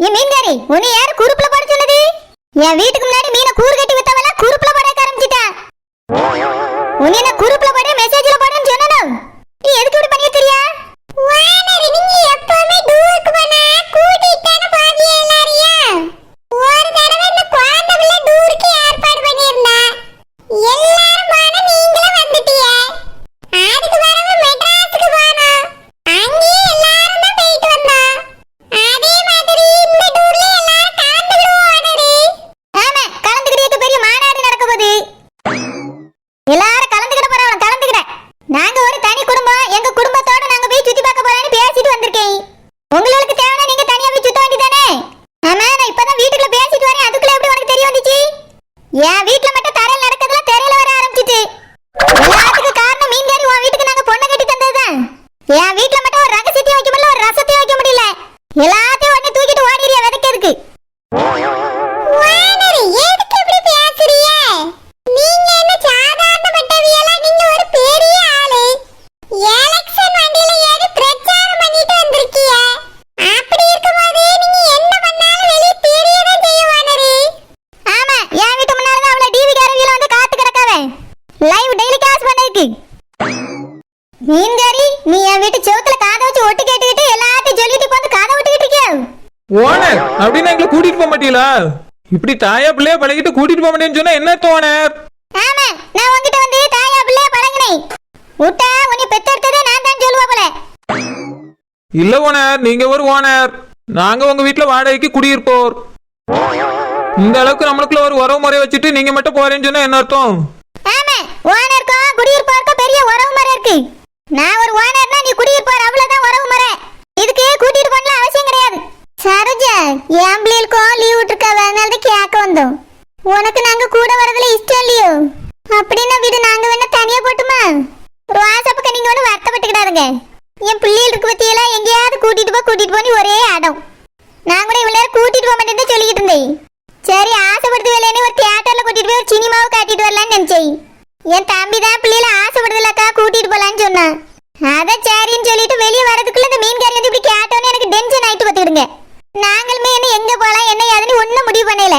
என் மீன்காரி உன்னை யார் குறுப்புல போட சொன்னது? என் வீட்டுக்கு மாட்டீங்களா இப்படி தாயா பிள்ளைய பழகிட்டு கூட்டிட்டு போக மாட்டேன்னு சொன்னா என்ன ஓனர் ஆமா நான் உன்கிட்ட வந்து தாயா பிள்ளைய பழங்கினேன் விட்டா உன்னை பெத்தெடுத்ததே நான் தான் சொல்லுவா போல. இல்ல ஓனர் நீங்க ஒரு ஓனர். நாங்க உங்க வீட்டுல வாடகைக்கு குடியிருப்போர். இந்த அளவுக்கு நம்மளுக்குள்ள ஒரு உறவு முறை வச்சுட்டு நீங்க மட்டும் போறேன்னு சொன்னா என்ன அர்த்தம்? ஆமா ஓனருக்கும் குடியிருப்போருக்கும் பெரிய உறவு முறை இருக்கு. நான் ஒரு ஓனர்னா நீ குடியிருப்பார் அவ்வளவுதான் உறவு முறை. இதுக்கு கூட்டிட்டு போன அவசியம் கிடையாது. சரோஜா என் பிள்ளைகளுக்கும் லீவ் விட்டுருக்க அதனால தான் கேட்க வந்தோம். உனக்கு நாங்க கூட வரதுல இஷ்டம் இல்லையோ? அப்படின்னா வீடு நாங்க வேணா தனியா போட்டுமா? ரோசப்புக்கு நீங்க ஒண்ணு வருத்தப்பட்டுக்கிடாதுங்க. என் பிள்ளைகளுக்கு பத்தியெல்லாம் எங்கேயாவது கூட்டிட்டு போ கூட்டிட்டு போன்னு ஒரே அடம் நான் கூட இவ்வளவு நேரம் கூட்டிட்டு போக மாட்டேன்னு சொல்லிக்கிட்டு இருந்தேன் சரி ஆசைப்படுது வேலைன்னு ஒரு தியேட்டர்ல கூட்டிட்டு போய் ஒரு சினிமாவை காட்டிட்டு வரலாம்னு நினைச்சேன் என் தம்பி தான் பிள்ளைல ஆசைப்படுதுலக்கா கூட்டிட்டு போலான்னு சொன்னான் அதான் சரின்னு சொல்லிட்டு வெளியே வரதுக்குள்ள இந்த மீன்காரி வந்து இப்படி கேட்டோன்னு எனக்கு டென்ஷன் ஆயிட்டு பார்த்துக்கிடுங்க நாங்களுமே என்ன எங்க போலாம் என்ன ஏதுன்னு ஒன்றும் முடிவு பண்ணல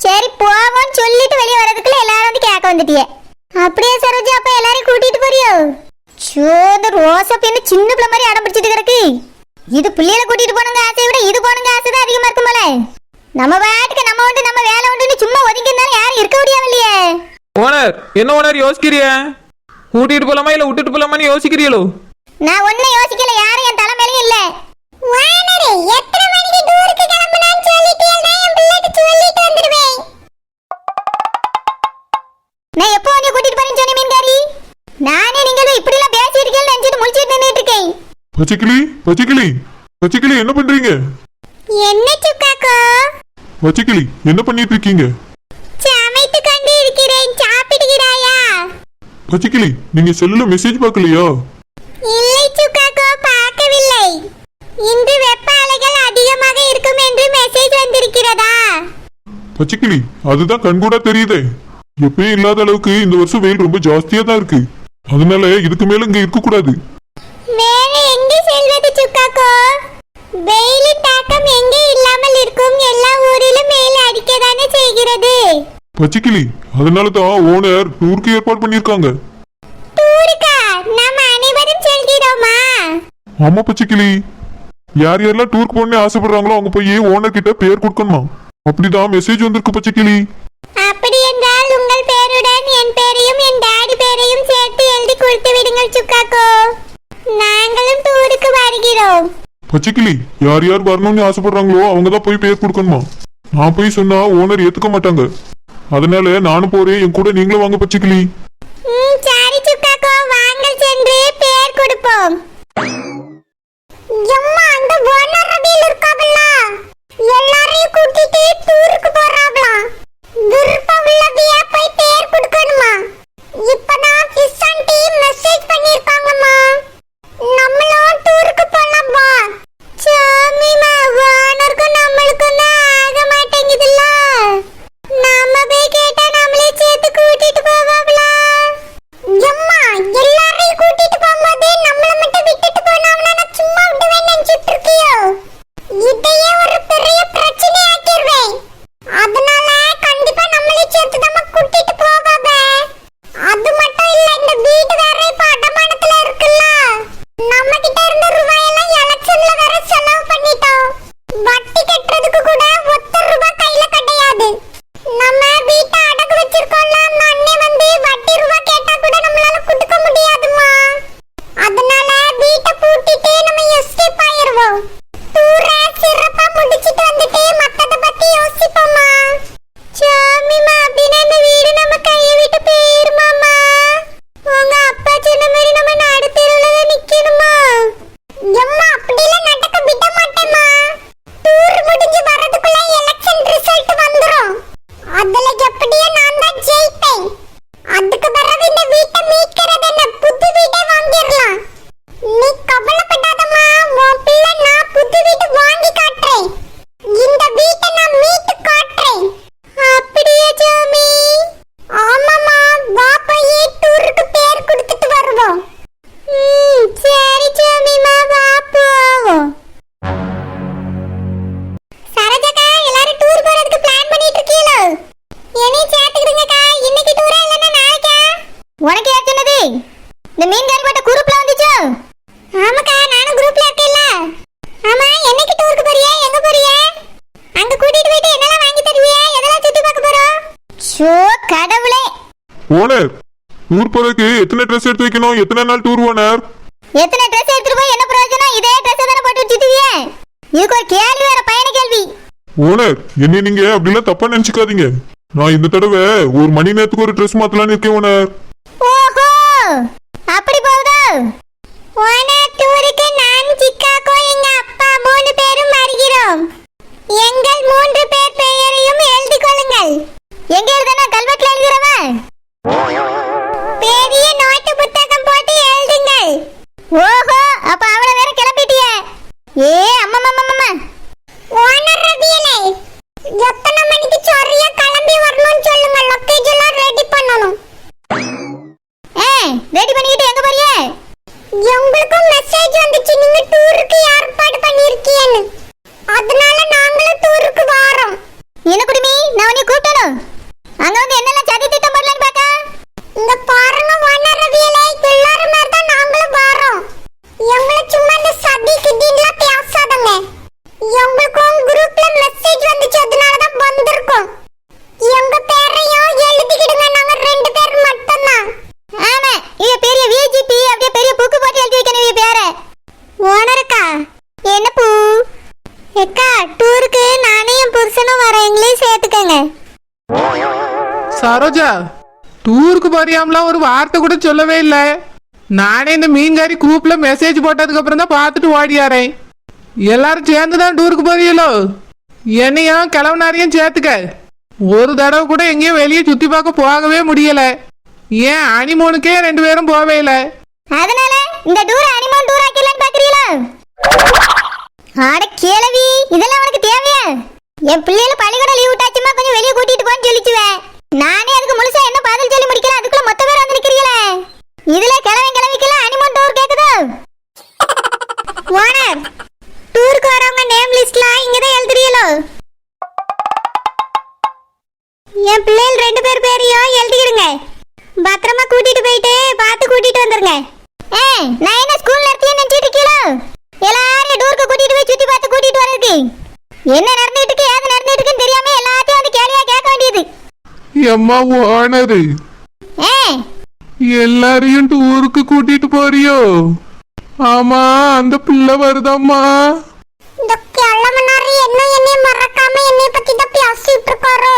சரி போவோம்னு சொல்லிட்டு வெளியே வரதுக்குள்ள எல்லாரும் வந்து கேட்க வந்துட்டியே அப்படியே சரோஜா அப்ப எல்லாரையும் கூட்டிட்டு போறியோ ஷோ இந்த ரோசா பின்ன சின்ன பிள்ளை மாதிரி அடம் பிடிச்சிட்டு கிடக்கு. இது பிள்ளைகளை கூட்டிட்டு போனுங்க ஆசையை விட இது போனுங்க ஆசை தான் அதிகமா இருக்கும் போல. நம்ம பாட்டுக்கு நம்ம உண்டு நம்ம வேலை உண்டுன்னு சும்மா ஒதுங்கி இருந்தாலும் யாரும் இருக்க முடியாது இல்லையே. ஓனர் என்ன ஓனர் யோசிக்கிறிய கூட்டிட்டு போலாமா இல்ல விட்டுட்டு போலாமான்னு யோசிக்கிறீங்களோ? நான் ஒன்னும் யோசிக்கல யாரும் என் தலைமையிலும் இல்ல. வானரே எத்தனை மணிக்கு டூருக்கு கிளம்புனான்னு சொல்லிட்டு நான் என் பிள்ளைக்கு சொல்லிட்டு வந்துடுவேன். நான் எப்போ உன்னை கூட்டிட்டு போறேன்னு சொன்னேன் மீன்காரி நானே நீங்களும் இப்படி எல்லாம் பேசிட்டு இருக்கீங்கன்னு நினைச்சிட்டு இருக்கேன் பச்சைக்கிளி பச்சைக்கிளி பச்சைக்கிளி என்ன பண்றீங்க? என்ன சுக்காக்கோ பச்சைக்கிளி என்ன பண்ணிட்டு இருக்கீங்க? சமைத்து கொண்டு இருக்கிறேன். சாப்பிடுகிறாயா? பச்சைக்கிளி நீங்க செல்லுல மெசேஜ் பார்க்கலையா? இல்லை சுக்காக்கோ பார்க்கவில்லை. இன்று வெப்ப அலைகள் அதிகமாக இருக்கும் என்று மெசேஜ் வந்திருக்கிறதா? பச்சைக்கிளி அதுதான் கண்கூடா தெரியுதே. எப்பயும் இல்லாத அளவுக்கு இந்த வருஷம் வெயில் ரொம்ப ஜாஸ்தியா தான் இருக்கு. அதனால இதுக்கு மேல இங்க இருக்க கூடாது வேற எங்கே செல்வது சுக்காக்கோ? வெயிலின் தாக்கம் எங்கே இல்லாமல் இருக்கும்? எல்லா ஊரிலும் வெயில் அடிக்கதானே செய்கிறது? பச்சைக்கிளி அதனால தான் ஓனர் டூருக்கு ஏற்பாடு பண்ணிருக்காங்க டூருக்கா? நாம் அனைவரும் செல்கிறோமா? ஆமா பச்சைக்கிளி. யார் யாரெல்லாம் டூருக்கு போகணும்னு ஆசைப்படுறாங்களோ அவங்க போய் ஓனர் கிட்ட பேர் கொடுக்கணுமா? அப்படிதான் மெசேஜ் வந்திருக்கு பச்சைக்கிளி. அப்படி என்றால் உங்கள் பேருடன் என் பேரையும் என் டாடி பேரையும் சேர்த்து எழுதி கொடுத்து விடுங்கள் சுக்காக்கோ. நாங்களும் டூருக்கு வருகிறோம். பச்சைக்கிளி யார் யார் வரணும்னு ஆசைப்படுறாங்களோ அவங்க தான் போய் பேர் கொடுக்கணுமா? நான் போய் சொன்னா ஓனர் ஏத்துக்க மாட்டாங்க. அதனால நானும் போறேன் என் கூட நீங்களும் வாங்க பச்சைக்கிளி. டூர் போறதுக்கு எத்தனை ட்ரெஸ் எடுத்து வைக்கணும்? எத்தனை நாள் டூர் ஓனர் எத்தனை ட்ரெஸ் எடுத்துட்டு போய் என்ன பிரயோஜனம்? இதே ட்ரெஸ் தானே போட்டு சுத்துவியே இதுக்கு ஒரு கேள்வி வேற பயண கேள்வி. ஓனர் என்ன நீங்க அப்படிலாம் தப்பா நினைச்சுக்காதீங்க. நான் இந்த தடவை ஒரு மணி நேரத்துக்கு ஒரு ட்ரெஸ் மாத்தலாம்னு இருக்கேன் ஓனர் ஓஹோ அப்படி போகுதா ஓனா டூருக்கு நான் சிக்காகோ எங்க அப்பா மூணு பேரும் வருகிறோம் எங்கள் மூன்று பேர் பெயரையும் எழுதி கொள்ளுங்கள் எங்க எழுதுனா கல்வெட்டுல எழுதுறவா பெரிய நோட்டு புத்தகம் போட்டு எழுதுங்கள் ஓஹோ அப்ப அவள வேற கிளம்பிட்டியே ஏ அம்மா அம்மா அம்மா ஓனர் ரபியலே எத்தனை மணிக்கு சொரியா கிளம்பி வரணும்னு சொல்லுங்க லொக்கேஜ் எல்லாம் ரெடி பண்ணணும் ரெடி பண்ணிக்கிட்டு எங்க போறிய உங்களுக்கும் மெசேஜ் வந்துச்சு நீங்க டூருக்கு ஏற்பாடு பண்ணிருக்கீங்கன்னு அதனால நாங்களும் டூருக்கு வாரோம் என்ன குடுமி நான் உன்னை கூப்பிட்டணும் அங்க வந்து என்னெல்லாம் சதி திட்டம் பண்ணலான்னு பாக்க இங்க பாருங்க ஓனர் ரவியலே எல்லாரும் மாதிரி தான் நாங்களும் வாரோம் எங்களை சும்மா இந்த சதி கிட்டின்லாம் பேசாதங்க எங்களுக்கும் குரூப்ல மெசேஜ் வந்துச்சு அதனால தான் வந்திருக்கோம் எங்க பேரையும் எழுதிக்கிடுங்க நாங்க ரெண்டு பேர் மட்டும்தான் ஆமா இவ பெரிய விஜிபி அப்படியே பெரிய புக்கு போட்டு எழுதி வைக்கணும் இவ பேரை ஓனருக்கா என்ன பூ எக்கா டூருக்கு நானே என் புருஷனும் வரேன் எங்களையும் சேர்த்துக்கங்க சரோஜா டூருக்கு போறியாம்லாம் ஒரு வார்த்தை கூட சொல்லவே இல்லை. நானே இந்த மீன்காரி குரூப்ல மெசேஜ் போட்டதுக்கு அப்புறம் தான் பார்த்துட்டு ஓடியாரேன் எல்லாரும் சேர்ந்து தான் டூருக்கு போறீங்களோ? என்னையும் கிளவனாரையும் சேர்த்துக்க. ஒரு தடவை கூட எங்கேயும் வெளியே சுத்தி பார்க்க போகவே முடியல. ஏன் அனிமோனுக்கே ரெண்டு பேரும் போவே இல்லை. அதனால இந்த டூர் அனிமோன் டூர் ஆக்கிடலாம்னு பாக்குறீங்களா? ஆட கேளவி இதெல்லாம் உனக்கு தேவையா? என் பிள்ளைகள் பழி லீவ் விட்டாச்சுமா கொஞ்சம் வெளியே கூட்டிட்டு போன்னு சொல்லிச்சுவேன் நானே அதுக்கு முழுசா என்ன பதில் சொல்லி முடிக்கல அதுக்குள்ள மொத்த பேர் வந்து நிக்கிறீங்களே இதுல கிளவி கிளவிக்கெல்லாம் அனிமல் டூர் கேக்குதோ ஓனர் டூருக்கு வரவங்க நேம் லிஸ்ட்லாம் இங்க தான் எழுதுறீங்களோ என் பிள்ளைகள் ரெண்டு பேர் பேரையும் எழுதிக்கிடுங்க பத்திரமா கூட்டிட்டு போயிட்டு பார்த்து கூட்டிட்டு வந்துருங்க ஏய் நான் என்ன ஸ்கூல் நடத்தியே நினைச்சிட்டு இருக்கீங்களோ எல்லாரையும் டூருக்கு கூட்டிட்டு போய் சுத்தி பார்த்து கூட்டிட்டு வர்றதுக்கு. என்ன நடந்துட்டு இருக்கு ஏது நடந்துட்டு இருக்குன்னு தெரியாம எல்லாத்தையும் வந்து கேள்வியா கேட்க வேண்டியது. எம்மா ஓனரு எல்லாரையும் டூருக்கு கூட்டிட்டு போறியோ? ஆமா அந்த பிள்ளை வருதாம்மா? இந்த கிழமனாரு என்ன என்னைய மறக்காம என்னைய பத்தி தான் பேசிட்டு இருக்காரோ?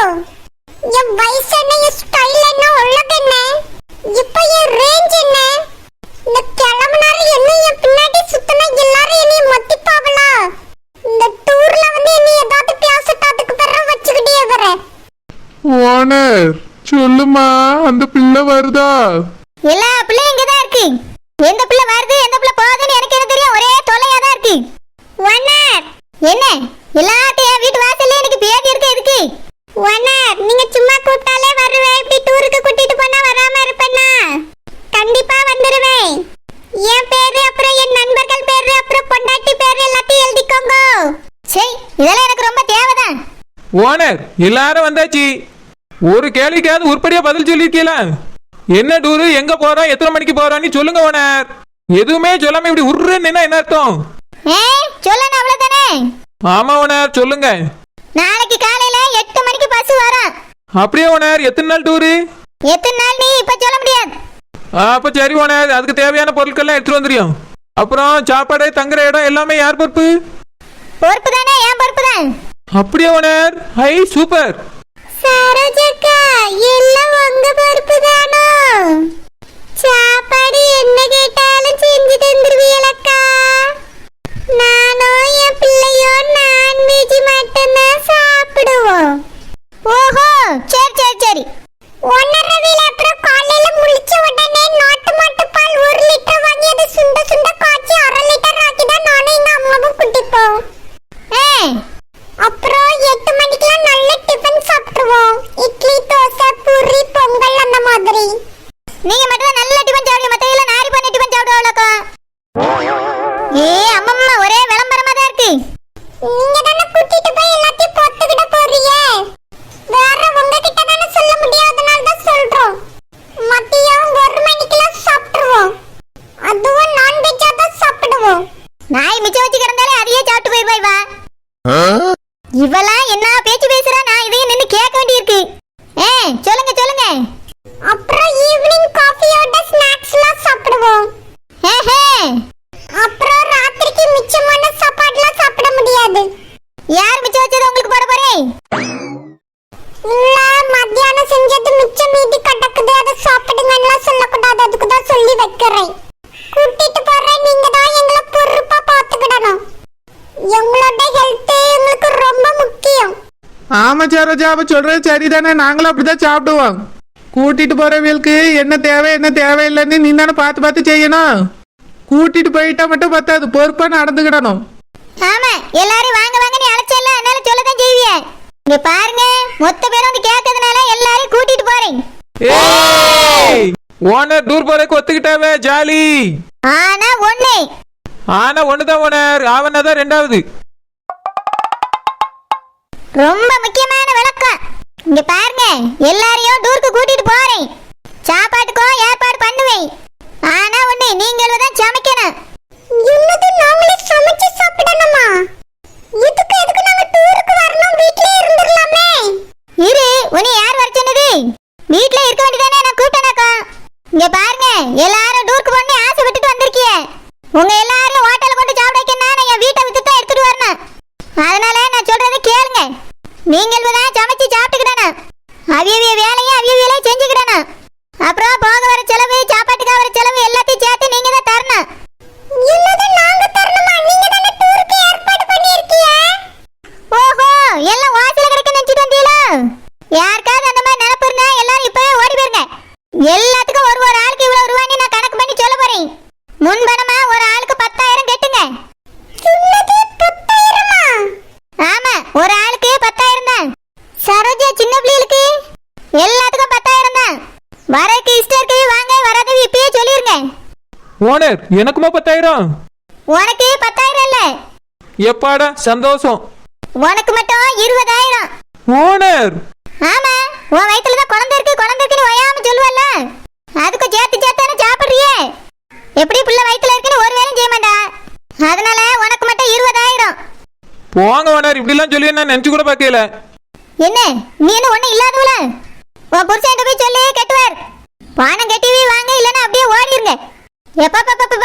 என் வயசு என்ன என் ஸ்டைல் என்ன உள்ளது என்ன இப்போ என் ரேஞ்ச் என்ன இந்த கிழமனாரு என்ன என் பின்னாடி சுத்தினா எல்லாரும் என்னைய மத்திப்பாவலா இந்த டூர்ல வந்து என்னைய ஏதாவது பேசிட்டு அதுக்கு பிறகு வச்சுக்கிட்டே வரேன் ஓனர் சொல்லுமா அந்த பிள்ளை வருதா? எல்லா பிள்ளையும் இங்க தான் இருக்கு. எந்த பிள்ளை வருது எந்த பிள்ளை போகுதுன்னு எனக்கு என்ன தெரியும்? ஒரே தொல்லையா தான் இருக்கு. ஒன்னர் என்ன? எல்லாத்தையும் வீட்டு வாசல்ல எனக்கு பேதி இருக்கு எதுக்கு? ஒன்னர் நீங்க சும்மா கூப்பிட்டாலே வருவேன். இப்படி டூருக்கு கூட்டிட்டு போனா வராம இருப்பேனா கண்டிப்பா வந்துருவேன். என் பேரு அப்புறம் என் நண்பர்கள் பேரு அப்புறம் பொண்டாட்டி பேரு எல்லாத்தையும் எழுதிக்கோங்க. சரி இதெல்லாம் எனக்கு ரொம்ப தேவைதான். ஓனர் எல்லாரும் வந்தாச்சு. ஒரு கேள்விக்காவது உருப்படியா பதில் சொல்லியிருக்கீங்களா என்ன டூரு எங்க போறோம் எத்தனை மணிக்கு போறோம்னு சொல்லுங்க ஓனர். எதுவுமே சொல்லாம இப்படி உருன்னு என்ன அர்த்தம்? சொல்லணும் அவ்வளவுதானே? ஆமா ஓனர் சொல்லுங்க. நாளைக்கு காலையில எட்டு மணிக்கு பஸ் வரும். அப்படியே ஓனர் எத்தனை நாள் டூரு? எத்தனை நாள் நீ இப்ப சொல்ல முடியாது. அப்ப சரி ஓனர் அதுக்கு தேவையான பொருட்கள்லாம் எடுத்துட்டு வந்துடும் அப்புறம் சாப்பாடு தங்குற இடம் எல்லாமே யார் பொறுப்பு? பொறுப்பு தானே என் பொறுப்பு தான். அப்படியே ஓனர்? High super. சரோஜக்கா எல்லாம் உங்க பொறுப்பு தானோ சாப்பாடு என்ன கேட்டாலும் செஞ்சு தந்துருவீங்களக்கா நானும் என் பிள்ளையும் நான்வெஜ் மட்டும்தான் சாப்பிடுவோம் ஓஹோ சரி சரி சரி ஒன்னரை வீல அப்புறம் காலையில முழிச்ச உடனே நாட்டு மாட்டு பால் ஒரு லிட்டர் வாங்கி அதை சுண்ட சுண்ட காய்ச்சி அரை லிட்டர் ஆக்கி தான் நானும் எங்க அம்மாவும் குடிப்போம் அப்புறம் எட்டு மணிக்கெல்லாம் நல்ல டிஃபன் சாப்பிடுவோம் இட்லி தோசை பூரி பொங்கல் அந்த மாதிரி நீங்க மட்டும் நல்ல டிஃபன் சாப்பிடுங்க மத்த எல்லாம் நாரி பண்ண டிஃபன் சாப்பிடுவாங்களா ஏ அம்மம்மா ஒரே விளம்பரமா தான் இருக்கு நீங்க தானே கூட்டிட்டு போய் எல்லாத்தையும் போட்டுக்கிட போறீங்க வேற உங்ககிட்ட தானே சொல்ல முடியாதனால தான் சொல்றோம் மதியம் ஒரு மணிக்கெல்லாம் சாப்பிடுவோம் அதுவும் நான்வெஜ்ஜா தான் சாப்பிடுவோம் நாய் மிச்சம் வச்சு கிடந்தாலே அதையே சாப்பிட்டு போயிருவா இவ இவெல்லாம் என்ன பேச்சு பேசுறா நான் இதையும் நின்னு கேட்க வேண்டியிருக்கு ஏ சொல்லுங்க சொல்லுங்க அப்புறம் ஈவினிங் காஃபியோட ஆமா சரோஜா அவ சொல்றது சரிதானே? நாங்களும் அப்படிதான் சாப்பிடுவோம். கூட்டிட்டு போறவங்களுக்கு என்ன தேவை என்ன தேவையில்லைன்னு நீ தானே பார்த்து பார்த்து செய்யணும். கூட்டிட்டு போயிட்டா மட்டும் பத்தாது பொறுப்பா நடந்துக்கிடணும். ஆமா எல்லாரும் வாங்க வாங்க நீ அழைச்சல அதனால சொல்லதான் செய்விய. இங்க பாருங்க மொத்த பேரும் வந்து கேட்கறதுனால எல்லாரையும் கூட்டிட்டு போறேன். ஓனர் டூர் போறதுக்கு ஒத்துக்கிட்டாவே ஜாலி. ஆனா ஒண்ணு. ஆனா ஒண்ணுதான் ஓனர் அவனதான் ரெண்டாவது. ரொம்ப முக்கியமான விளக்கம். இங்க பாருங்க எல்லாரையும் டூருக்கு கூட்டிட்டு போறேன். சாப்பாட்டுக்கும் ஏற்பாடு பண்ணுவேன். ஆனா ஒண்ணு நீங்களும் தான் சமைக்கணும். என்னது நாங்களே சமைச்சு சாப்பிடணுமா? இதுக்கு எதுக்கு நாங்க டூருக்கு வரணும்? வீட்லயே இருந்துடலாமே. இரு உன்னை யார் வர சொன்னது? வீட்ல இருக்க வேண்டியதானே நான் கூப்பிட்டேனாக்கா? இங்க பாருங்க எல்லாரும் டூருக்கு போகணும்னு ஆசைப்பட்டுட்டு வந்திருக்கீங்க உங்க எல்லாரும் ஹோட்டல்ல கொண்டு சாப்பிட வைக்கணும்னா நான் என் வீட்டை வித்து தான் எடுத்துட்டு வரணும் அதனால நான் சொல்றதை கேளுங்க நீங்கள் தான் சமைச்சு சாப்பிட்டுக்கிடணும் அவியவிய வேலையை அவியவியலை செஞ்சுக்கிடணும் அப்புறம் போக வர செலவு சாப்பாட்டுக்கு வர செலவு எல்லாத்தையும் சேர்த்து நீங்க தான் தரணும் என்னது நாங்க தரணுமா நீங்க தானே டூருக்கு ஏற்பாடு பண்ணிருக்கீங்க ஓஹோ எல்லாம் வாசல்ல கிடக்க நினைச்சிட்டு வந்தீங்களா யாருக்காவது அந்த மாதிரி நினைப்பு இருந்தா எல்லாரும் இப்பவே ஓடி போயிருங்க எல்லாத்துக்கும் ஒரு ஒரு ஆளுக்கு இவ்வளவு ரூபாய்னு நான் கணக்கு பண்ணி சொல்ல போறேன் முன்பணமா ஒரு ஆளுக்கு பத்தாயிரம் கட்டுங்க சொன்னது பத்தாயிரமா ஆமா ஒரு ஆளுக்கு பத்தாயிரம் தான் சரோஜா சின்ன பிள்ளைகளுக்கு எல்லாத்துக்கும் பத்தாயிரம் தான் வரக்கு இஷ்டம் இருக்கு வாங்க வராதவி இப்பயே சொல்லிருங்க ஓனர் எனக்குமா பத்தாயிரம்? உனக்கு பத்தாயிரம் இல்ல எப்பாடா? சந்தோஷம். உனக்கு மட்டும் இருபதாயிரம். ஓனர். ஆமா உன் வயித்துல தான் குழந்தை இருக்கு குழந்தை இருக்குன்னு ஒயாம சொல்லுவல்ல. அதுக்கு சேர்த்து சேர்த்தானே சாப்பிடுறியே. எப்படி புள்ள வயித்துல இருக்குன்னு ஒரு வேலையும் செய்ய மாட்டா. அதனால உனக்கு மட்டும் இருபதாயிரம். போங்க ஓனர் இப்படிலாம் சொல்லி நான் நினைச்சு கூட பார்க்கல. என்ன நீ என்ன ஒண்ணு இல்லாதவள? உன் புருஷன் போய் சொல்லி கட்டுவார். பணம் கட்டிவி हे पापा पापा